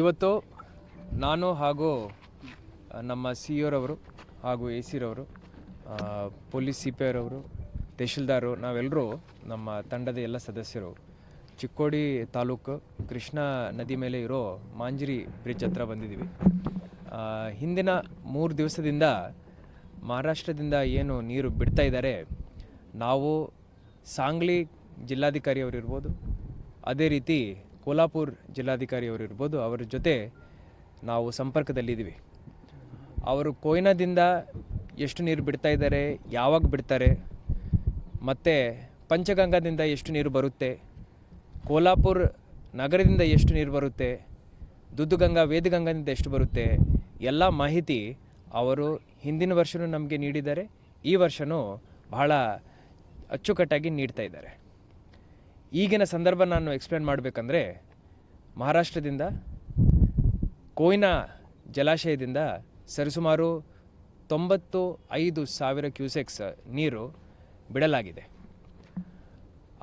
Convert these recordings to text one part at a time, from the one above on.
ಇವತ್ತು ನಾನು ಹಾಗೂ ನಮ್ಮ ಸಿ ರವರು ಹಾಗೂ ಎ ಸಿರವರು ಪೊಲೀಸ್ ಸಿ ಪಿ ಅವರವರು ತಹಶೀಲ್ದಾರು, ನಾವೆಲ್ಲರೂ ನಮ್ಮ ತಂಡದ ಎಲ್ಲ ಸದಸ್ಯರು, ಚಿಕ್ಕೋಡಿ ತಾಲೂಕು ಕೃಷ್ಣಾ ನದಿ ಮೇಲೆ ಇರೋ ಮಾಂಜರಿ ಬ್ರಿಡ್ಜ್ ಹತ್ರ ಬಂದಿದ್ದೀವಿ. ಹಿಂದಿನ ಮೂರು ದಿವಸದಿಂದ ಮಹಾರಾಷ್ಟ್ರದಿಂದ ಏನು ನೀರು ಬಿಡ್ತಾ ಇದ್ದಾರೆ, ನಾವು ಸಾಂಗ್ಲಿ ಜಿಲ್ಲಾಧಿಕಾರಿ ಅವರು ಇರ್ಬೋದು ಅದೇ ರೀತಿ ಕೋಲ್ಹಾಪುರ್ ಜಿಲ್ಲಾಧಿಕಾರಿ ಇರ್ಬೋದು ಅವರ ಜೊತೆ ನಾವು ಸಂಪರ್ಕದಲ್ಲಿದ್ದೀವಿ. ಅವರು ಕೊಯ್ನಾದಿಂದ ಎಷ್ಟು ನೀರು ಬಿಡ್ತಾ ಇದ್ದಾರೆ, ಯಾವಾಗ ಬಿಡ್ತಾರೆ, ಮತ್ತು ಪಂಚಗಂಗಾದಿಂದ ಎಷ್ಟು ನೀರು ಬರುತ್ತೆ ಕೋಲ್ಹಾಪುರ್ ನಗರದಿಂದ ಎಷ್ಟು ನೀರು ಬರುತ್ತೆ, ದುದ್ದುಗಂಗಾ, ವೇದಗಂಗಾದಿಂದ ಎಷ್ಟು ಬರುತ್ತೆ, ಎಲ್ಲ ಮಾಹಿತಿ ಅವರು ಹಿಂದಿನ ವರ್ಷವೂ ನಮಗೆ ನೀಡಿದ್ದಾರೆ. ಈ ವರ್ಷವೂ ಬಹಳ ಅಚ್ಚುಕಟ್ಟಾಗಿ ನೀಡ್ತಾ ಇದ್ದಾರೆ. ಈಗಿನ ಸಂದರ್ಭ ನಾನು ಎಕ್ಸ್ಪ್ಲೇನ್ ಮಾಡಬೇಕಂದ್ರೆ ಮಹಾರಾಷ್ಟ್ರದಿಂದ ಕೊಯ್ನಾ ಜಲಾಶಯದಿಂದ ಸರಿಸುಮಾರು ತೊಂಬತ್ತು ಐದು ಸಾವಿರ ಕ್ಯೂಸೆಕ್ಸ್ ನೀರು ಬಿಡಲಾಗಿದೆ.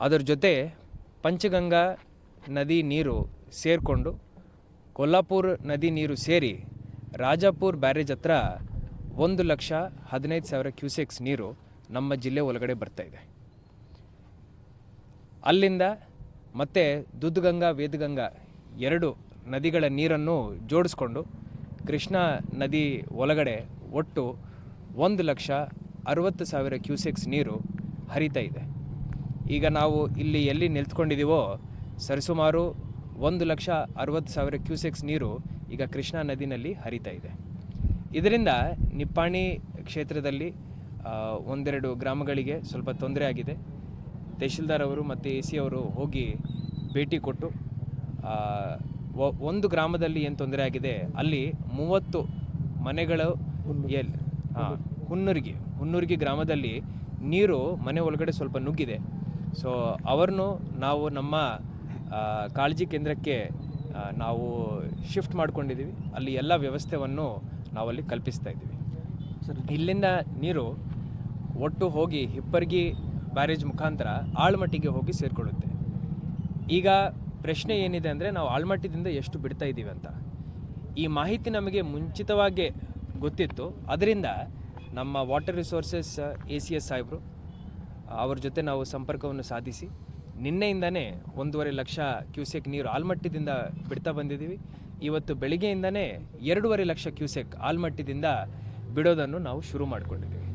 ಅದರ ಜೊತೆ ಪಂಚಗಂಗಾ ನದಿ ನೀರು ಸೇರಿಕೊಂಡು ಕೊಲ್ಲಾಪುರ್ ನದಿ ನೀರು ಸೇರಿ ರಾಜಾಪುರ್ ಬ್ಯಾರೇಜ್ ಹತ್ರ ಒಂದು ಲಕ್ಷ ಹದಿನೈದು ಸಾವಿರ ಕ್ಯೂಸೆಕ್ಸ್ ನೀರು ನಮ್ಮ ಜಿಲ್ಲೆ ಒಳಗಡೆ ಬರ್ತಾ ಇದೆ. ಅಲ್ಲಿಂದ ಮತ್ತೆ ದುದ್ಗಂಗಾ, ವೇದಗಂಗಾ ಎರಡು ನದಿಗಳ ನೀರನ್ನು ಜೋಡಿಸ್ಕೊಂಡು ಕೃಷ್ಣಾ ನದಿ ಒಳಗಡೆ ಒಟ್ಟು ಒಂದು ಲಕ್ಷ ಅರವತ್ತು ಸಾವಿರ ಕ್ಯೂಸೆಕ್ಸ್ ನೀರು ಹರಿತಾ ಇದೆ. ಈಗ ನಾವು ಇಲ್ಲಿ ಎಲ್ಲಿ ನಿಂತ್ಕೊಂಡಿದ್ದೀವೋ ಸರಿಸುಮಾರು ಒಂದು ಲಕ್ಷ ಅರವತ್ತು ಸಾವಿರ ಕ್ಯೂಸೆಕ್ಸ್ ನೀರು ಈಗ ಕೃಷ್ಣಾ ನದಿನಲ್ಲಿ ಹರಿತಾ ಇದೆ. ಇದರಿಂದ ನಿಪ್ಪಾಣಿ ಕ್ಷೇತ್ರದಲ್ಲಿ ಒಂದೆರಡು ಗ್ರಾಮಗಳಿಗೆ ಸ್ವಲ್ಪ ತೊಂದರೆ ಆಗಿದೆ. ತಹಶೀಲ್ದಾರ್ ಅವರು ಮತ್ತು ಎ ಸಿ ಅವರು ಹೋಗಿ ಭೇಟಿ ಕೊಟ್ಟು ಒಂದು ಗ್ರಾಮದಲ್ಲಿ ಏನು ತೊಂದರೆ ಆಗಿದೆ ಅಲ್ಲಿ ಮೂವತ್ತು ಮನೆಗಳು ಎಲ್ಲಿ ಹಾಂ ಹುನ್ನೂರಿಗೆ ಹುನ್ನೂರಿಗೆ ಗ್ರಾಮದಲ್ಲಿ ನೀರು ಮನೆ ಒಳಗಡೆ ಸ್ವಲ್ಪ ನುಗ್ಗಿದೆ. ಸೊ ಅವರನ್ನು ನಾವು ನಮ್ಮ ಕಾಳಜಿ ಕೇಂದ್ರಕ್ಕೆ ನಾವು ಶಿಫ್ಟ್ ಮಾಡ್ಕೊಂಡಿದ್ದೀವಿ. ಅಲ್ಲಿ ಎಲ್ಲ ವ್ಯವಸ್ಥೆಯನ್ನು ನಾವಲ್ಲಿ ಕಲ್ಪಿಸ್ತಾ ಇದ್ದೀವಿ. ಇಲ್ಲಿಂದ ನೀರು ಒಟ್ಟು ಹೋಗಿ ಹಿಪ್ಪರ್ಗಿ ಬ್ಯಾರೇಜ್ ಮುಖಾಂತರ ಆಳ್ಮಟ್ಟಿಗೆ ಹೋಗಿ ಸೇರಿಕೊಳ್ಳುತ್ತೆ. ಈಗ ಪ್ರಶ್ನೆ ಏನಿದೆ ಅಂದರೆ ನಾವು ಆಳ್ಮಟ್ಟದಿಂದ ಎಷ್ಟು ಬಿಡ್ತಾ ಇದ್ದೀವಿ ಅಂತ. ಈ ಮಾಹಿತಿ ನಮಗೆ ಮುಂಚಿತವಾಗಿ ಗೊತ್ತಿತ್ತು. ಅದರಿಂದ ನಮ್ಮ water resources A C S ಸಾಹೇಬರು, ಅವ್ರ ಜೊತೆ ನಾವು ಸಂಪರ್ಕವನ್ನು ಸಾಧಿಸಿ ನಿನ್ನೆಯಿಂದನೇ ಒಂದೂವರೆ ಲಕ್ಷ ಕ್ಯೂಸೆಕ್ ನೀರು ಆಲ್ಮಟ್ಟಿದಿಂದ ಬಿಡ್ತಾ ಬಂದಿದ್ದೀವಿ. ಇವತ್ತು ಬೆಳಿಗ್ಗೆಯಿಂದನೇ ಎರಡೂವರೆ ಲಕ್ಷ ಕ್ಯೂಸೆಕ್ ಆಲ್ಮಟ್ಟಿದಿಂದ ಬಿಡೋದನ್ನು ನಾವು ಶುರು ಮಾಡಿಕೊಂಡಿದ್ದೀವಿ.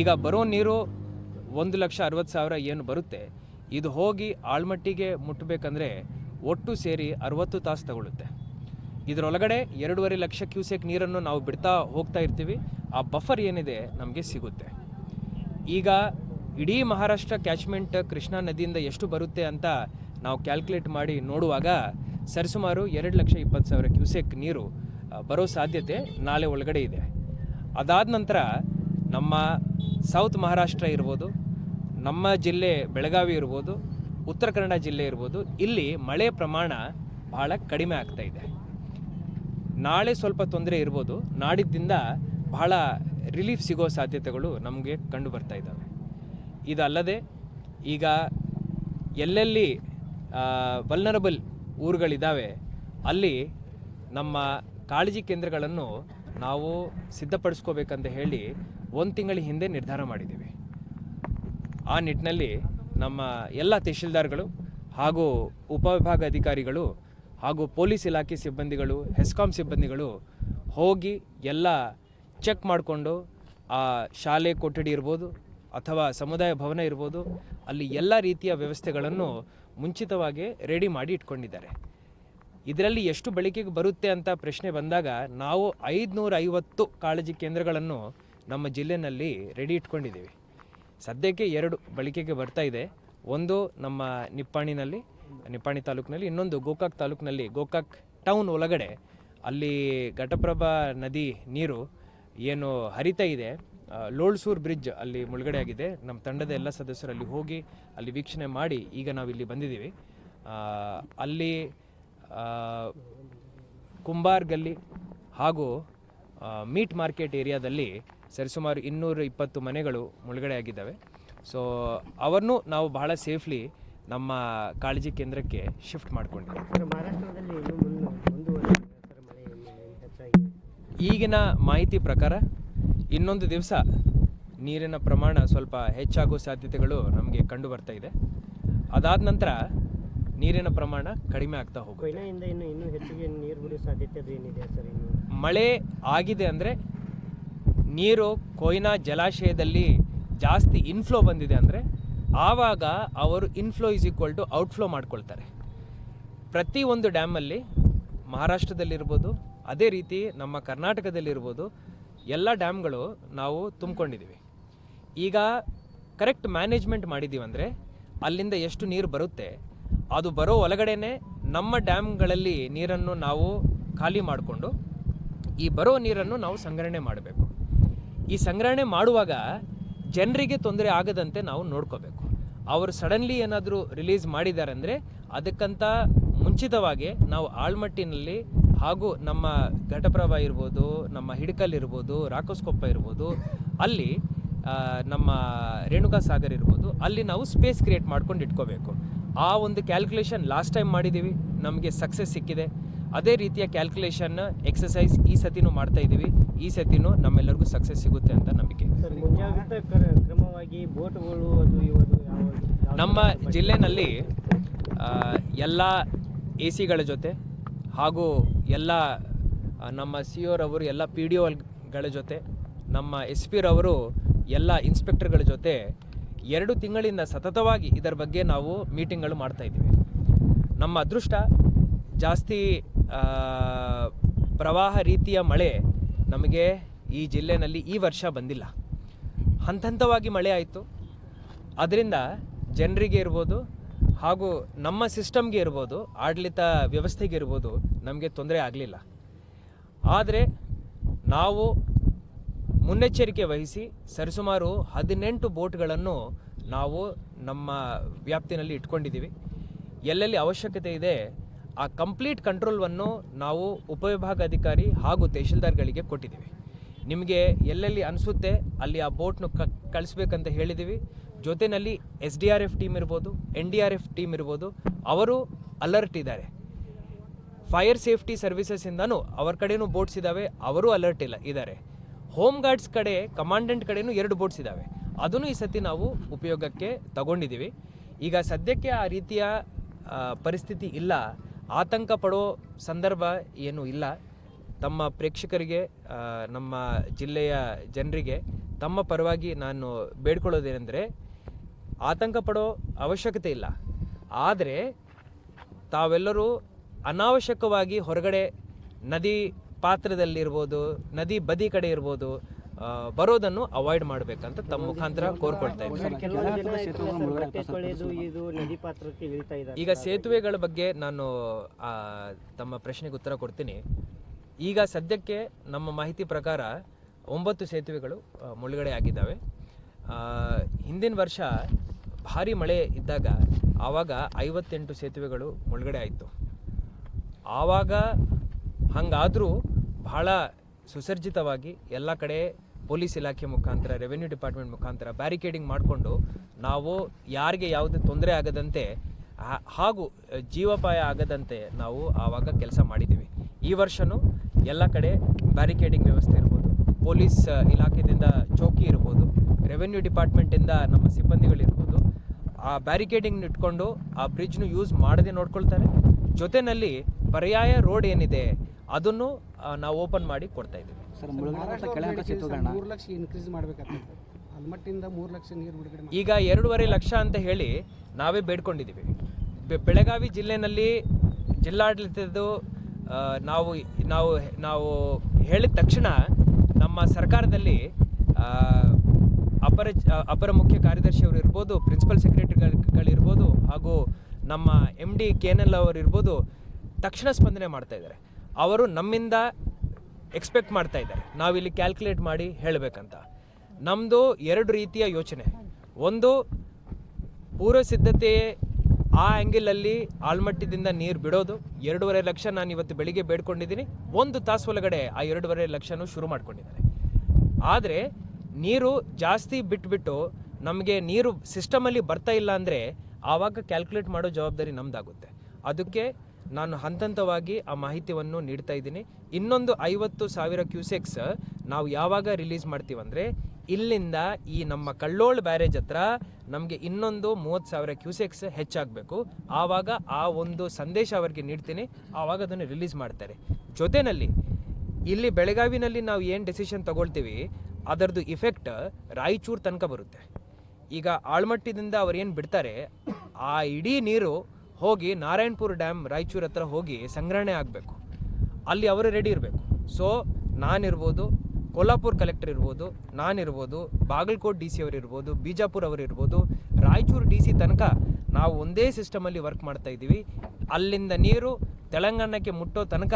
ಈಗ ಬರೋ ನೀರು ಒಂದು ಲಕ್ಷ ಅರವತ್ತು ಸಾವಿರ ಏನು ಬರುತ್ತೆ, ಇದು ಹೋಗಿ ಆಳ್ಮಟ್ಟಿಗೆ ಮುಟ್ಟಬೇಕಂದ್ರೆ ಒಟ್ಟು ಸೇರಿ ಅರವತ್ತು ತಾಸು ತಗೊಳ್ಳುತ್ತೆ ಇದರೊಳಗಡೆ ಎರಡೂವರೆ ಲಕ್ಷ ಕ್ಯೂಸೆಕ್ ನೀರನ್ನು ನಾವು ಬಿಡ್ತಾ ಹೋಗ್ತಾ ಇರ್ತೀವಿ, ಆ ಬಫರ್ ಏನಿದೆ ನಮಗೆ ಸಿಗುತ್ತೆ. ಈಗ ಇಡೀ ಮಹಾರಾಷ್ಟ್ರ ಕ್ಯಾಚ್ಮೆಂಟ್ ಕೃಷ್ಣಾ ನದಿಯಿಂದ ಎಷ್ಟು ಬರುತ್ತೆ ಅಂತ ನಾವು ಕ್ಯಾಲ್ಕುಲೇಟ್ ಮಾಡಿ ನೋಡುವಾಗ ಸರಿಸುಮಾರು ಎರಡು ಲಕ್ಷ ಇಪ್ಪತ್ತು ಸಾವಿರ ಕ್ಯೂಸೆಕ್ ನೀರು ಬರೋ ಸಾಧ್ಯತೆ ನಾಳೆ ಒಳಗಡೆ ಇದೆ. ಅದಾದ ನಂತರ ನಮ್ಮ ಸೌತ್ ಮಹಾರಾಷ್ಟ್ರ ಇರ್ಬೋದು ನಮ್ಮ ಜಿಲ್ಲೆ ಬೆಳಗಾವಿ ಇರ್ಬೋದು, ಉತ್ತರ ಕನ್ನಡ ಜಿಲ್ಲೆ ಇರ್ಬೋದು, ಇಲ್ಲಿ ಮಳೆ ಪ್ರಮಾಣ ಬಹಳ ಕಡಿಮೆ ಆಗ್ತಾ ಇದೆ. ನಾಳೆ ಸ್ವಲ್ಪ ತೊಂದರೆ ಇರ್ಬೋದು, ನಾಡಿದ್ದಿಂದ ಬಹಳ ರಿಲೀಫ್ ಸಿಗೋ ಸಾಧ್ಯತೆಗಳು ನಮಗೆ ಕಂಡು ಬರ್ತಾ ಇದ್ದಾವೆ. ಇದಲ್ಲದೆ ಈಗ ಎಲ್ಲೆಲ್ಲಿ ವಲ್ನರಬಲ್ ಊರುಗಳಿದ್ದಾವೆ, ಅಲ್ಲಿ ನಮ್ಮ ಕಾಳಜಿ ಕೇಂದ್ರಗಳನ್ನು ನಾವು ಸಿದ್ಧಪಡಿಸ್ಕೋಬೇಕಂತ ಹೇಳಿ ಒಂದು ತಿಂಗಳ ಹಿಂದೆ ನಿರ್ಧಾರ ಮಾಡಿದ್ದೀವಿ. ಆ ನಿಟ್ಟಿನಲ್ಲಿ ನಮ್ಮ ಎಲ್ಲ ತಹಶೀಲ್ದಾರ್ಗಳು ಹಾಗೂ ಉಪವಿಭಾಗ ಅಧಿಕಾರಿಗಳು ಹಾಗೂ ಪೊಲೀಸ್ ಇಲಾಖೆ ಸಿಬ್ಬಂದಿಗಳು, ಹೆಸ್ಕಾಂ ಸಿಬ್ಬಂದಿಗಳು ಹೋಗಿ ಎಲ್ಲ ಚೆಕ್ ಮಾಡಿಕೊಂಡು ಆ ಶಾಲೆ ಕೊಠಡಿ ಇರ್ಬೋದು ಅಥವಾ ಸಮುದಾಯ ಭವನ ಇರ್ಬೋದು, ಅಲ್ಲಿ ಎಲ್ಲ ರೀತಿಯ ವ್ಯವಸ್ಥೆಗಳನ್ನು ಮುಂಚಿತವಾಗಿ ರೆಡಿ ಮಾಡಿ ಇಟ್ಕೊಂಡಿದ್ದಾರೆ. ಇದರಲ್ಲಿ ಎಷ್ಟು ಬಳಕೆಗೆ ಬರುತ್ತೆ ಅಂತ ಪ್ರಶ್ನೆ ಬಂದಾಗ ನಾವು ಐದುನೂರ ಐವತ್ತು ಕಾಳಜಿ ಕೇಂದ್ರಗಳನ್ನು ನಮ್ಮ ಜಿಲ್ಲೆಯಲ್ಲಿ ರೆಡಿ ಇಟ್ಕೊಂಡಿದ್ದೀವಿ. ಸದ್ಯಕ್ಕೆ ಎರಡು ಬಳಕೆಗೆ ಬರ್ತಾ ಇದೆ. ಒಂದು ನಮ್ಮ ನಿಪ್ಪಾಣಿನಲ್ಲಿ, ನಿಪ್ಪಾಣಿ ತಾಲೂಕಿನಲ್ಲಿ, ಇನ್ನೊಂದು ಗೋಕಾಕ್ ತಾಲೂಕಿನಲ್ಲಿ, ಗೋಕಾಕ್ ಟೌನ್ ಒಳಗಡೆ ಅಲ್ಲಿ ಘಟಪ್ರಭಾ ನದಿ ನೀರು ಏನು ಹರಿತಾ ಇದೆ. ಲೋಳ್ಸೂರ್ ಬ್ರಿಡ್ಜ್ ಅಲ್ಲಿ ಮುಳುಗಡೆ ಆಗಿದೆ ನಮ್ಮ ತಂಡದ ಎಲ್ಲ ಸದಸ್ಯರು ಅಲ್ಲಿ ಹೋಗಿ ಅಲ್ಲಿ ವೀಕ್ಷಣೆ ಮಾಡಿ ಈಗ ನಾವು ಇಲ್ಲಿ ಬಂದಿದ್ದೀವಿ. ಅಲ್ಲಿ ಕುಂಬಾರ್ ಗಲ್ಲಿ ಹಾಗೂ ಮೀಟ್ ಮಾರ್ಕೆಟ್ ಏರಿಯಾದಲ್ಲಿ ಸರಿಸುಮಾರು ಇನ್ನೂರ ಇಪ್ಪತ್ತು ಮನೆಗಳು ಮುಳುಗಡೆ ಆಗಿದ್ದಾವೆ ಸೊ ಅವರನ್ನು ನಾವು ಬಹಳ ಸೇಫ್ಲಿ ನಮ್ಮ ಕಾಳಜಿ ಕೇಂದ್ರಕ್ಕೆ ಶಿಫ್ಟ್ ಮಾಡಿಕೊಂಡಿದ್ದೀವಿ. ಈಗಿನ ಮಾಹಿತಿ ಪ್ರಕಾರ ಇನ್ನೊಂದು ದಿವಸ ನೀರಿನ ಪ್ರಮಾಣ ಸ್ವಲ್ಪ ಹೆಚ್ಚಾಗೋ ಸಾಧ್ಯತೆಗಳು ನಮಗೆ ಕಂಡು ಬರ್ತಾ ಇದೆ. ಅದಾದ ನಂತರ ನೀರಿನ ಪ್ರಮಾಣ ಕಡಿಮೆ ಆಗ್ತಾ ಹೋಗುತ್ತೆ. ಮಳೆ ಆಗಿದೆ ಅಂದರೆ ನೀರು ಕೊಯ್ನಾ ಜಲಾಶಯದಲ್ಲಿ ಜಾಸ್ತಿ ಇನ್ಫ್ಲೋ ಬಂದಿದೆ ಅಂದರೆ ಆವಾಗ ಅವರು inflow is equal to outflow ಮಾಡ್ಕೊಳ್ತಾರೆ. ಪ್ರತಿ ಒಂದು ಡ್ಯಾಮಲ್ಲಿ ಮಹಾರಾಷ್ಟ್ರದಲ್ಲಿರ್ಬೋದು, ಅದೇ ರೀತಿ ನಮ್ಮ ಕರ್ನಾಟಕದಲ್ಲಿರ್ಬೋದು, ಎಲ್ಲ ಡ್ಯಾಮ್ಗಳು ನಾವು ತುಂಬಿಕೊಂಡಿದ್ದೀವಿ. ಈಗ ಕರೆಕ್ಟ್ ಮ್ಯಾನೇಜ್ಮೆಂಟ್ ಮಾಡಿದ್ದೀವಿ ಅಂದರೆ ಅಲ್ಲಿಂದ ಎಷ್ಟು ನೀರು ಬರುತ್ತೆ, ಅದು ಬರೋ ಒಳಗಡೆನೆ ನಮ್ಮ ಡ್ಯಾಮ್ಗಳಲ್ಲಿ ನೀರನ್ನು ನಾವು ಖಾಲಿ ಮಾಡಿಕೊಂಡು ಈ ಬರೋ ನೀರನ್ನು ನಾವು ಸಂಗ್ರಹಣೆ ಮಾಡಬೇಕು. ಈ ಸಂಗ್ರಹಣೆ ಮಾಡುವಾಗ ಜನರಿಗೆ ತೊಂದರೆ ಆಗದಂತೆ ನಾವು ನೋಡ್ಕೋಬೇಕು. ಅವರು ಸಡನ್ಲಿ ಏನಾದರೂ ರಿಲೀಸ್ ಮಾಡಿದ್ದಾರೆ ಅಂದರೆ ಅದಕ್ಕಂತ ಮುಂಚಿತವಾಗಿ ನಾವು ಆಳ್ಮಟ್ಟಿನಲ್ಲಿ ಹಾಗೂ ನಮ್ಮ ಘಟಪ್ರಭ ಇರ್ಬೋದು, ನಮ್ಮ ಹಿಡಕಲ್ ಇರ್ಬೋದು, ರಾಕೋಸ್ಕೊಪ್ಪ ಇರ್ಬೋದು, ಅಲ್ಲಿ ನಮ್ಮ ರೇಣುಕಾ ಸಾಗರ್ ಇರ್ಬೋದು, ಅಲ್ಲಿ ನಾವು ಸ್ಪೇಸ್ ಕ್ರಿಯೇಟ್ ಮಾಡ್ಕೊಂಡು ಇಟ್ಕೋಬೇಕು. ಆ ಒಂದು ಕ್ಯಾಲ್ಕುಲೇಷನ್ ಲಾಸ್ಟ್ ಟೈಮ್ ಮಾಡಿದ್ದೀವಿ ನಮಗೆ ಸಕ್ಸಸ್ ಸಿಕ್ಕಿದೆ. ಅದೇ ರೀತಿಯ ಕ್ಯಾಲ್ಕುಲೇಷನ್ ಎಕ್ಸಸೈಸ್ ಈ ಸತಿನೂ ಮಾಡ್ತಾ ಇದ್ದೀವಿ ಈ ಸತಿನೂ ನಮ್ಮೆಲ್ಲರಿಗೂ ಸಕ್ಸಸ್ ಸಿಗುತ್ತೆ ಅಂತ ನಂಬಿಕೆ. ಕ್ರಮವಾಗಿ ಬೋಟ್ಗಳು ಅದು ನಮ್ಮ ಜಿಲ್ಲೆನಲ್ಲಿ ಎಲ್ಲ ಎ ಸಿಗಳ ಜೊತೆ ಹಾಗೂ ಎಲ್ಲ ನಮ್ಮ ಸಿ ರವರು ಎಲ್ಲ ಪಿ ಡಿ ಒಗಳ ಜೊತೆ ನಮ್ಮ ಎಸ್ ಪಿ ರವರು ಎಲ್ಲ ಇನ್ಸ್ಪೆಕ್ಟರ್ಗಳ ಜೊತೆ ಎರಡು ತಿಂಗಳಿಂದ ಸತತವಾಗಿ ಇದರ ಬಗ್ಗೆ ನಾವು ಮೀಟಿಂಗ್ಗಳು ಮಾಡ್ತಾ ಇದ್ದೀವಿ ನಮ್ಮ ಅದೃಷ್ಟ ಜಾಸ್ತಿ ಪ್ರವಾಹ ರೀತಿಯ ಮಳೆ ನಮಗೆ ಈ ಜಿಲ್ಲೆನಲ್ಲಿ ಈ ವರ್ಷ ಬಂದಿಲ್ಲ. ಹಂತ ಹಂತವಾಗಿ ಮಳೆ ಆಯಿತು. ಅದರಿಂದ ಜನರಿಗೆ ಇರ್ಬೋದು ಹಾಗೂ ನಮ್ಮ ಸಿಸ್ಟಮ್ಗೆ ಇರ್ಬೋದು, ಆಡಳಿತ ವ್ಯವಸ್ಥೆಗೆ ಇರ್ಬೋದು ನಮಗೆ ತೊಂದರೆ ಆಗಲಿಲ್ಲ. ಆದರೆ ನಾವು ಮುನ್ನೆಚ್ಚರಿಕೆ ವಹಿಸಿ ಸರಿಸುಮಾರು ಹದಿನೆಂಟು ಬೋಟ್ಗಳನ್ನು ನಾವು ನಮ್ಮ ವ್ಯಾಪ್ತಿನಲ್ಲಿ ಇಟ್ಕೊಂಡಿದ್ದೀವಿ. ಎಲ್ಲೆಲ್ಲಿ ಅವಶ್ಯಕತೆ ಇದೆ ಆ ಕಂಪ್ಲೀಟ್ ಕಂಟ್ರೋಲ್ವನ್ನು ನಾವು ಉಪವಿಭಾಗಾಧಿಕಾರಿ ಹಾಗೂ ತಹಶೀಲ್ದಾರ್ಗಳಿಗೆ ಕೊಟ್ಟಿದ್ದೀವಿ. ನಿಮಗೆ ಎಲ್ಲೆಲ್ಲಿ ಅನಿಸುತ್ತೆ ಅಲ್ಲಿ ಆ ಬೋಟ್ನ ಕ, ಕಳಿಸ್ಬೇಕಂತ ಹೇಳಿದ್ದೀವಿ. ಜೊತೆಯಲ್ಲಿ S D R F team ಇರ್ಬೋದು, N D R F team ಇರ್ಬೋದು, ಅವರು ಅಲರ್ಟ್ ಇದ್ದಾರೆ. ಫೈರ್ ಸೇಫ್ಟಿ ಸರ್ವಿಸಸ್ಸಿಂದನೂ ಅವ್ರ ಕಡೆಯೂ ಬೋಟ್ಸ್ ಇದ್ದಾವೆ, ಅವರು ಅಲರ್ಟ್ ಇಲ್ಲ, ಇದ್ದಾರೆ. ಹೋಮ್ ಗಾರ್ಡ್ಸ್ ಕಡೆ, ಕಮಾಂಡೆಂಟ್ ಕಡೆಯೂ ಎರಡು ಬೋಟ್ಸ್ ಇದ್ದಾವೆ. ಅದನ್ನು ಈ ಸತಿ ನಾವು ಉಪಯೋಗಕ್ಕೆ ತಗೊಂಡಿದ್ದೀವಿ. ಈಗ ಸದ್ಯಕ್ಕೆ ಆ ರೀತಿಯ ಪರಿಸ್ಥಿತಿ ಇಲ್ಲ. ಆತಂಕ ಪಡೋ ಸಂದರ್ಭ ಏನೂ ಇಲ್ಲ. ತಮ್ಮ ಪ್ರೇಕ್ಷಕರಿಗೆ ನಮ್ಮ ಜಿಲ್ಲೆಯ ಜನರಿಗೆ, ತಮ್ಮ ಪರವಾಗಿ ನಾನು ಬೇಡ್ಕೊಳ್ಳೋದೇನೆಂದರೆ ಆತಂಕ ಪಡೋ ಅವಶ್ಯಕತೆ ಇಲ್ಲ. ಆದರೆ, ತಾವೆಲ್ಲರೂ ಅನಾವಶ್ಯಕವಾಗಿ ಹೊರಗಡೆ ನದಿ ಪಾತ್ರದಲ್ಲಿರ್ಬೋದು, ನದಿ ಬದಿ ಕಡೆ ಇರ್ಬೋದು ಬರೋದನ್ನು ಅವಾಯ್ಡ್ ಮಾಡಬೇಕಂತ ತಮ್ಮ ಮುಖಾಂತರ ಕೋರ್ಕೊಳ್ತಾ ಇದ್ದೀನಿ ಕೆಲವೊಂದು ಜನ ಸರ್ ಬಟ್ಟೆ ಇದು ನದಿ ಪಾತ್ರಕ್ಕೆ ಇಳಿತಾ ಇದ್ದಾರೆ. ಈಗ ಸೇತುವೆಗಳ ಬಗ್ಗೆ ನಾನು ಆ, ತಮ್ಮ ಪ್ರಶ್ನೆಗೆ ಉತ್ತರ ಕೊಡ್ತೀನಿ. ಈಗ ಸದ್ಯಕ್ಕೆ ನಮ್ಮ ಮಾಹಿತಿ ಪ್ರಕಾರ ಒಂಬತ್ತು ಸೇತುವೆಗಳು ಮುಳುಗಡೆ ಆಗಿದ್ದಾವೆ. ಆ, ಹಿಂದಿನ ವರ್ಷ ಭಾರಿ ಮಳೆ ಇದ್ದಾಗ ಆವಾಗ ಐವತ್ತೆಂಟು ಸೇತುವೆಗಳು ಮುಳುಗಡೆ ಆಯಿತು. ಆವಾಗ ಹಂಗಾದರೂ ಬಹಳ ಸುಸರ್ಜಿತವಾಗಿ ಎಲ್ಲ ಕಡೆ ಪೊಲೀಸ್ ಇಲಾಖೆ ಮುಖಾಂತರ ರೆವೆನ್ಯೂ ಡಿಪಾರ್ಟ್ಮೆಂಟ್ ಮುಖಾಂತರ ಬ್ಯಾರಿಕೇಡಿಂಗ್ ಮಾಡಿಕೊಂಡು ನಾವು ಯಾರಿಗೆ ಯಾವುದೇ ತೊಂದರೆ ಆಗದಂತೆ ಹಾಗೂ ಜೀವಪಾಯ ಆಗದಂತೆ ನಾವು ಆವಾಗ ಕೆಲಸ ಮಾಡಿದ್ದೀವಿ. ಈ ವರ್ಷವೂ ಎಲ್ಲ ಕಡೆ ಬ್ಯಾರಿಕೇಡಿಂಗ್ ವ್ಯವಸ್ಥೆ ಇರ್ಬೋದು. ಪೊಲೀಸ್ ಇಲಾಖೆಯಿಂದ ಚೌಕಿ ಇರ್ಬೋದು. ರೆವೆನ್ಯೂ ಡಿಪಾರ್ಟ್ಮೆಂಟಿಂದ ನಮ್ಮ ಸಿಬ್ಬಂದಿಗಳಿರ್ಬೋದು ಆ ಬ್ಯಾರಿಕೇಡಿಂಗ್ ಇಟ್ಕೊಂಡು ಆ ಬ್ರಿಡ್ಜ್ನ ಯೂಸ್ ಮಾಡದೆ ನೋಡ್ಕೊಳ್ತಾರೆ. ಜೊತೆಯಲ್ಲಿ ಪರ್ಯಾಯ ರೋಡ್ ಏನಿದೆ, ಅದನ್ನು ನಾವು ಓಪನ್ ಮಾಡಿ ಕೊಡ್ತಾ ಇದ್ದೀವಿ. ಸರ್ ಮುಳುಗಡೆ ಕೆಳಹಂತ ಸೇತುವೆಗಳನ್ನ ಮೂರು ಲಕ್ಷ ಇನ್ಕ್ರೀಸ್ ಮಾಡ್ಬೇಕಾಗ್ತದೆ. ಅಲ್ಮಟ್ಟಿಂದ ಮೂರು ಲಕ್ಷ ನೀರು ಬಿಡುಗಡೆ ಮಾಡಿ ಈಗ ಎರಡೂವರೆ ಲಕ್ಷ ಅಂತ ಹೇಳಿ ನಾವೇ ಬೇಡ್ಕೊಂಡಿದ್ದೀವಿ. ಬೆ- ಬೆಳಗಾವಿ ಜಿಲ್ಲೆನಲ್ಲಿ ಜಿಲ್ಲಾಡಳಿತದ್ದು ನಾವು ನಾವು ನಾವು ಹೇಳಿದ ತಕ್ಷಣ ನಮ್ಮ ಸರ್ಕಾರದಲ್ಲಿ ಅಪರ ಅಪರ ಮುಖ್ಯ ಕಾರ್ಯದರ್ಶಿಯವರು ಇರ್ಬೋದು ಪ್ರಿನ್ಸಿಪಲ್ ಸೆಕ್ರೆಟರಿಗಳಿರ್ಬೋದು ಹಾಗೂ ನಮ್ಮ M D K N L ಅವರು ಇರ್ಬೋದು ತಕ್ಷಣ ಸ್ಪಂದನೆ ಮಾಡ್ತಾ ಇದ್ದಾರೆ. ಅವರು ನಮ್ಮಿಂದ ಎಕ್ಸ್ಪೆಕ್ಟ್ ಮಾಡ್ತಾ ಇದ್ದಾರೆ. ನಾವಿಲ್ಲಿ ಕ್ಯಾಲ್ಕುಲೇಟ್ ಮಾಡಿ ಹೇಳಬೇಕಂತ. ನಮ್ಮದು ಎರಡು ರೀತಿಯ ಯೋಚನೆ. ಒಂದು ಪೂರ್ವ ಸಿದ್ಧತೆ ಆ ಆ್ಯಂಗಲಲ್ಲಿ ಆಲ್ಮಟ್ಟಿದಿಂದ ನೀರು ಬಿಡೋದು. ಎರಡೂವರೆ ಲಕ್ಷ ನಾನು ಇವತ್ತು ಬೆಳಿಗ್ಗೆ ಬೇಡ್ಕೊಂಡಿದ್ದೀನಿ. ಒಂದು ತಾಸು ಒಳಗಡೆ ಆ ಎರಡೂವರೆ ಲಕ್ಷನೂ ಶುರು ಮಾಡ್ಕೊಂಡಿದ್ದಾರೆ. ಆದರೆ, ನೀರು ಜಾಸ್ತಿ ಬಿಟ್ಬಿಟ್ಟು ನಮಗೆ ನೀರು ಸಿಸ್ಟಮಲ್ಲಿ ಬರ್ತಾ ಇಲ್ಲ ಅಂದರೆ ಆವಾಗ ಕ್ಯಾಲ್ಕುಲೇಟ್ ಮಾಡೋ ಜವಾಬ್ದಾರಿ ನಮ್ದಾಗುತ್ತೆ. ಅದಕ್ಕೆ ನಾನು ಹಂತ ಹಂತವಾಗಿ ಆ ಮಾಹಿತಿಯನ್ನು ನೀಡ್ತಾ ಇದ್ದೀನಿ. ಇನ್ನೊಂದು ಐವತ್ತು ಸಾವಿರ ಕ್ಯೂಸೆಕ್ಸ್ ನಾವು ಯಾವಾಗ ರಿಲೀಸ್ ಮಾಡ್ತೀವಂದರೆ, ಇಲ್ಲಿಂದ ಈ ನಮ್ಮ ಕಳ್ಳೋಳ್ ಬ್ಯಾರೇಜ್ ಹತ್ರ ನಮಗೆ ಇನ್ನೊಂದು ಮೂವತ್ತು ಸಾವಿರ ಕ್ಯೂಸೆಕ್ಸ್ ಹೆಚ್ಚಾಗಬೇಕು. ಆವಾಗ ಆ ಒಂದು ಸಂದೇಶ ಅವರಿಗೆ ನೀಡ್ತೀನಿ. ಆವಾಗ ಅದನ್ನು ರಿಲೀಸ್ ಮಾಡ್ತಾರೆ. ಜೊತೆಯಲ್ಲಿ ಇಲ್ಲಿ ಬೆಳಗಾವಿನಲ್ಲಿ ನಾವು ಏನು ಡೆಸಿಷನ್ ತಗೊಳ್ತೀವಿ, ಅದರದ್ದು ಇಫೆಕ್ಟ್ ರಾಯಚೂರು ತನಕ ಬರುತ್ತೆ. ಈಗ ಆಳ್ಮಟ್ಟಿದಿಂದ ಅವ್ರು ಏನು ಬಿಡ್ತಾರೆ, ಆ ಇಡೀ ನೀರು ಹೋಗಿ ನಾರಾಯಣಪುರ ಡ್ಯಾಮ್ ರಾಯಚೂರು ಹತ್ರ ಹೋಗಿ ಸಂಗ್ರಹಣೆ ಆಗಬೇಕು. ಅಲ್ಲಿ ಅವರು ರೆಡಿ ಇರಬೇಕು. ಸೊ ನಾನಿರ್ಬೋದು ಕೊಲ್ಹಾಪುರ ಕಲೆಕ್ಟರ್ ಇರ್ಬೋದು, ನಾನಿರ್ಬೋದು, ಬಾಗಲಕೋಟ್ ಡಿ ಸಿ ಅವರಿರ್ಬೋದು ಇರ್ಬೋದು ಅವರಿರ್ಬೋದು ರಾಯಚೂರು ಡಿ ಸಿ ತನಕ ನಾವು ಒಂದೇ ಸಿಸ್ಟಮಲ್ಲಿ ವರ್ಕ್ ಮಾಡ್ತಾ ಇದ್ದೀವಿ. ಅಲ್ಲಿಂದ ನೀರು ತೆಲಂಗಾಣಕ್ಕೆ ಮುಟ್ಟೋ ತನಕ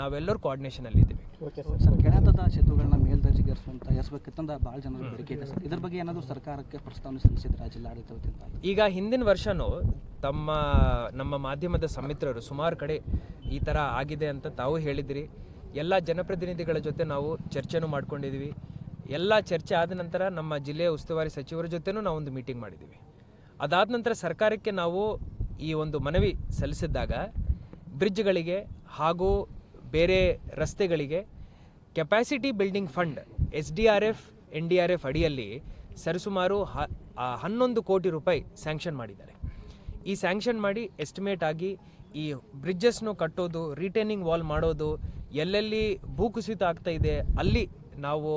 ನಾವೆಲ್ಲರೂ ಕೋಆರ್ಡಿನೇಷನಲ್ಲಿದ್ದೀವಿ ಸರ್ ಕೆಳಹಂತದ ಸೇತುವೆಗಳನ್ನ ಎಸ್ಬೇಕಿತ್ತಂದ ಭಾಳ ಜನರ ಬೇಡಿಕೆ ಇದೆ ಸರ್. ಇದ್ರ ಬಗ್ಗೆ ಏನಾದರೂ ಸರ್ಕಾರಕ್ಕೆ ಪ್ರಸ್ತಾವನೆ ಸಲ್ಲಿಸಿದ್ರೆ ಜಿಲ್ಲಾಡಳಿತ ವತಿಯಿಂದ ಈಗ ಹಿಂದಿನ ವರ್ಷನೂ ತಮ್ಮ ನಮ್ಮ ಮಾಧ್ಯಮದ ಸಮಿತ್ರರು ಸುಮಾರು ಕಡೆ ಈ ಥರ ಆಗಿದೆ ಅಂತ ತಾವು ಹೇಳಿದಿರಿ. ಎಲ್ಲ ಜನಪ್ರತಿನಿಧಿಗಳ ಜೊತೆ ನಾವು ಚರ್ಚೆನೂ ಮಾಡ್ಕೊಂಡಿದ್ದೀವಿ ಎಲ್ಲ ಚರ್ಚೆ ಆದ ನಂತರ ನಮ್ಮ ಜಿಲ್ಲೆಯ ಉಸ್ತುವಾರಿ ಸಚಿವರ ಜೊತೆನೂ ನಾವು ಒಂದು ಮೀಟಿಂಗ್ ಮಾಡಿದ್ದೀವಿ ಅದಾದ ನಂತರ ಸರ್ಕಾರಕ್ಕೆ ನಾವು ಈ ಒಂದು ಮನವಿ ಸಲ್ಲಿಸಿದ್ದಾಗ ಬ್ರಿಡ್ಜ್ಗಳಿಗೆ ಹಾಗೂ ಬೇರೆ ರಸ್ತೆಗಳಿಗೆ capacity building fund S D R F N D R F ಅಡಿಯಲ್ಲಿ ಸರಿಸುಮಾರು ಹ ಹನ್ನೊಂದು ಕೋಟಿ ರೂಪಾಯಿ ಸ್ಯಾಂಕ್ಷನ್ ಮಾಡಿದ್ದಾರೆ. ಈ ಸ್ಯಾಂಕ್ಷನ್ ಮಾಡಿ ಎಸ್ಟಿಮೇಟ್ ಆಗಿ ಈ ಬ್ರಿಡ್ಜಸ್ನು ಕಟ್ಟೋದು ರಿಟೇನಿಂಗ್ ವಾಲ್ ಮಾಡೋದು, ಎಲ್ಲೆಲ್ಲಿ ಭೂಕುಸಿತ ಆಗ್ತಾ ಇದೆ, ಅಲ್ಲಿ ನಾವು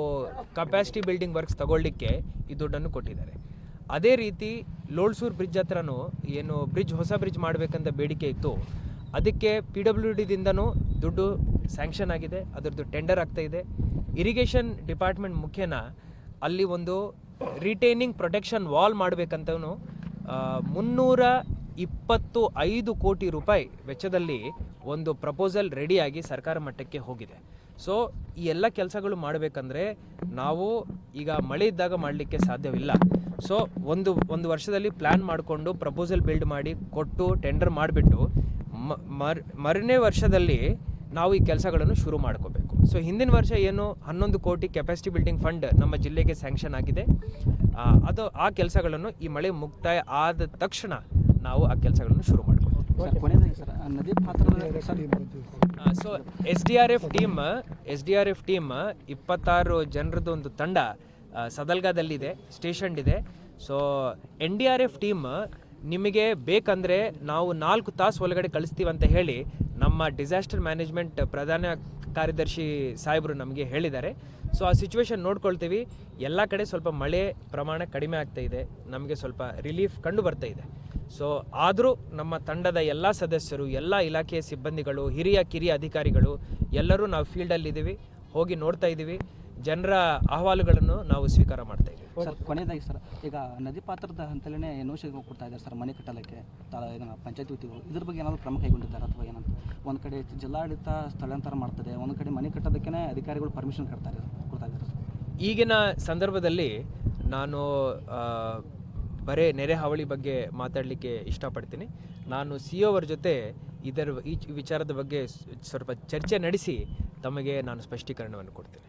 ಕೆಪ್ಯಾಸಿಟಿ ಬಿಲ್ಡಿಂಗ್ ವರ್ಕ್ಸ್ ತಗೊಳ್ಳಿಕ್ಕೆ ಈ ದುಡ್ಡನ್ನು ಕೊಟ್ಟಿದ್ದಾರೆ. ಅದೇ ರೀತಿ ಲೋಳ್ಸೂರ್ ಬ್ರಿಡ್ಜ್ ಹತ್ರನೂ ಏನು ಬ್ರಿಡ್ಜ್ ಹೊಸ ಬ್ರಿಡ್ಜ್ ಮಾಡಬೇಕಂತ ಬೇಡಿಕೆ ಇತ್ತು. ಅದಕ್ಕೆ ಪಿ ಡಬ್ಲ್ಯೂ ಡಿದಿಂದನೂ ದುಡ್ಡು ಸ್ಯಾಂಕ್ಷನ್ ಆಗಿದೆ, ಅದರದ್ದು ಟೆಂಡರ್ ಆಗ್ತಾ ಇದೆ. ಇರಿಗೇಷನ್ ಡಿಪಾರ್ಟ್ಮೆಂಟ್ ಮುಖ್ಯನ ಅಲ್ಲಿ ಒಂದು ರಿಟೈನಿಂಗ್ ಪ್ರೊಟೆಕ್ಷನ್ ವಾಲ್ ಮಾಡಬೇಕಂತ ಮುನ್ನೂರ ಇಪ್ಪತ್ತು ಐದು ಕೋಟಿ ರೂಪಾಯಿ ವೆಚ್ಚದಲ್ಲಿ ಒಂದು ಪ್ರಪೋಸಲ್ ರೆಡಿಯಾಗಿ ಸರ್ಕಾರ ಮಟ್ಟಕ್ಕೆ ಹೋಗಿದೆ. ಸೊ ಈ ಎಲ್ಲ ಕೆಲಸಗಳು ಮಾಡಬೇಕಂದ್ರೆ ನಾವು ಈಗ ಮಳೆ ಇದ್ದಾಗ ಮಾಡಲಿಕ್ಕೆ ಸಾಧ್ಯವಿಲ್ಲ. ಸೊ ಒಂದು ಒಂದು ವರ್ಷದಲ್ಲಿ ಪ್ಲ್ಯಾನ್ ಮಾಡಿಕೊಂಡು ಪ್ರಪೋಸಲ್ ಬಿಲ್ಡ್ ಮಾಡಿ ಕೊಟ್ಟು ಟೆಂಡರ್ ಮಾಡಿಬಿಟ್ಟು ಮರ್, ಮರನೇ ವರ್ಷದಲ್ಲಿ ನಾವು ಈ ಕೆಲಸಗಳನ್ನು ಶುರು ಮಾಡ್ಕೋಬೇಕು. ಸೊ ಹಿಂದಿನ ವರ್ಷ ಏನು ಹನ್ನೊಂದು ಕೋಟಿ ಕೆಪಾಸಿಟಿ ಬಿಲ್ಡಿಂಗ್ ಫಂಡ್ ನಮ್ಮ ಜಿಲ್ಲೆಗೆ ಸ್ಯಾಂಕ್ಷನ್ ಆಗಿದೆ. ಅದು ಆ ಕೆಲಸಗಳನ್ನು ಈ ಮಳೆ ಮುಕ್ತಾಯ ಆದ ತಕ್ಷಣ ನಾವು ಆ ಕೆಲಸಗಳನ್ನು ಶುರು sir so S D R F team S D R F team ಇಪ್ಪತ್ತಾರು ಜನರದ್ದು ಒಂದು ತಂಡ ಸದಲ್ಗಾದಲ್ಲಿದೆ ಸ್ಟೇಷನ್ ಇದೆ so N D R F team ನಿಮಗೆ ಬೇಕಂದರೆ ನಾವು ನಾಲ್ಕು ತಾಸು ಒಳಗಡೆ ಕಳಿಸ್ತೀವಿ ಅಂತ ಹೇಳಿ ನಮ್ಮ ಡಿಸಾಸ್ಟರ್ ಮ್ಯಾನೇಜ್ಮೆಂಟ್ ಪ್ರಧಾನ ಕಾರ್ಯದರ್ಶಿ ಸಾಹೇಬರು ನಮಗೆ ಹೇಳಿದ್ದಾರೆ. ಸೊ ಆ ಸಿಚುವೇಶನ್ ನೋಡ್ಕೊಳ್ತೀವಿ. ಎಲ್ಲ ಕಡೆ ಸ್ವಲ್ಪ ಮಳೆ ಪ್ರಮಾಣ ಕಡಿಮೆ ಆಗ್ತಾ ಇದೆ. ನಮಗೆ ಸ್ವಲ್ಪ ರಿಲೀಫ್ ಕಂಡು ಬರ್ತಾ ಇದೆ. ಸೊ ಆದರೂ ನಮ್ಮ ತಂಡದ ಎಲ್ಲ ಸದಸ್ಯರು, ಎಲ್ಲ ಇಲಾಖೆಯ ಸಿಬ್ಬಂದಿಗಳು, ಹಿರಿಯ ಕಿರಿಯ ಅಧಿಕಾರಿಗಳು ಎಲ್ಲರೂ ನಾವು ಫೀಲ್ಡಲ್ಲಿದ್ದೀವಿ ಹೋಗಿ ನೋಡ್ತಾ ಇದ್ದೀವಿ. ಜನರ ಅಹವಾಲುಗಳನ್ನು ನಾವು ಸ್ವೀಕಾರ ಮಾಡ್ತಾ ಇದ್ದೀವಿ. ಸರ್ ಕೊನೆಯದಾಗಿ ಸರ್ ಈಗ ನದಿ ಪಾತ್ರದ ಹಂತಲೇ ನೋಶಿಗೆ ಕೊಡ್ತಾ ಇದ್ದಾರೆ ಸರ್ ಮನೆ ಕಟ್ಟಲಕ್ಕೆ ಪಂಚಾಯತ್ ವತಿಗಳು ಇದ್ರ ಬಗ್ಗೆ ಏನಾದರೂ ಕ್ರಮ ಕೈಗೊಂಡಿದ್ದಾರೆ ಅಥವಾ ಏನಂತ? ಒಂದು ಕಡೆ ಜಿಲ್ಲಾಡಳಿತ ಸ್ಥಳಾಂತರ ಮಾಡ್ತದೆ ಒಂದು ಕಡೆ ಮನೆ ಕಟ್ಟೋದಕ್ಕೆ ಅಧಿಕಾರಿಗಳು ಪರ್ಮಿಷನ್ ಕೊಡ್ತಾರೆ ಕೊಡ್ತಾ ಇದ್ದಾರೆ ಈಗಿನ ಸಂದರ್ಭದಲ್ಲಿ ನಾನು ಬರೇ ನೆರೆ ಹಾವಳಿ ಬಗ್ಗೆ ಮಾತಾಡಲಿಕ್ಕೆ ಇಷ್ಟಪಡ್ತೀನಿ. ನಾನು ಸಿ ಅವರ ಜೊತೆ ಇದರ ಈ ವಿಚಾರದ ಬಗ್ಗೆ ಸ್ವಲ್ಪ ಚರ್ಚೆ ನಡೆಸಿ ತಮಗೆ ನಾನು ಸ್ಪಷ್ಟೀಕರಣವನ್ನು ಕೊಡ್ತೀನಿ.